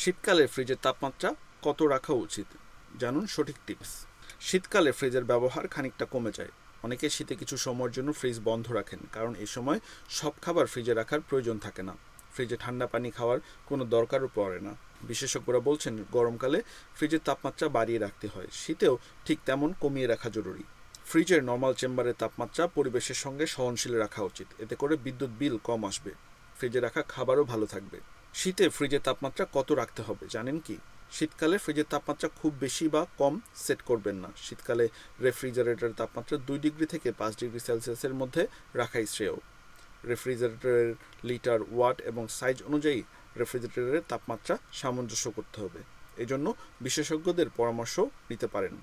শীতকালে ফ্রিজের তাপমাত্রা কত রাখা উচিত? জানুন সঠিক টিপস। শীতকালে ফ্রিজের ব্যবহার খানিকটা কমে যায়। অনেকে শীতে কিছু সময়ের জন্য ফ্রিজ বন্ধ রাখেন, কারণ এই সময় সব খাবার ফ্রিজে রাখার প্রয়োজন থাকে না। ফ্রিজে ঠান্ডা পানি খাওয়ার কোনো দরকারও পড়ে না। বিশেষজ্ঞরা বলছেন, গরমকালে ফ্রিজের তাপমাত্রা বাড়িয়ে রাখতে হয়। শীতেও ঠিক তেমন কমিয়ে রাখা জরুরি। ফ্রিজের নর্মাল চেম্বারের তাপমাত্রা পরিবেশের সঙ্গে সহনশীল রাখা উচিত। এতে করে বিদ্যুৎ বিল কম আসবে। ফ্রিজে রাখা খাবারও ভালো থাকবে। শীতে ফ্রিজের তাপমাত্রা কত রাখতে হবে, জানেন কি? শীতকালে ফ্রিজের তাপমাত্রা খুব বেশি বা কম সেট করবেন না। শীতকালে রেফ্রিজারেটরের তাপমাত্রা দুই ডিগ্রি থেকে পাঁচ ডিগ্রি সেলসিয়াসের মধ্যে রাখাই শ্রেয়। রেফ্রিজারেটরের লিটার, ওয়াট এবং সাইজ অনুযায়ী রেফ্রিজারেটরের তাপমাত্রা সামঞ্জস্য করতে হবে। এজন্য বিশেষজ্ঞদের পরামর্শ নিতে পারেন।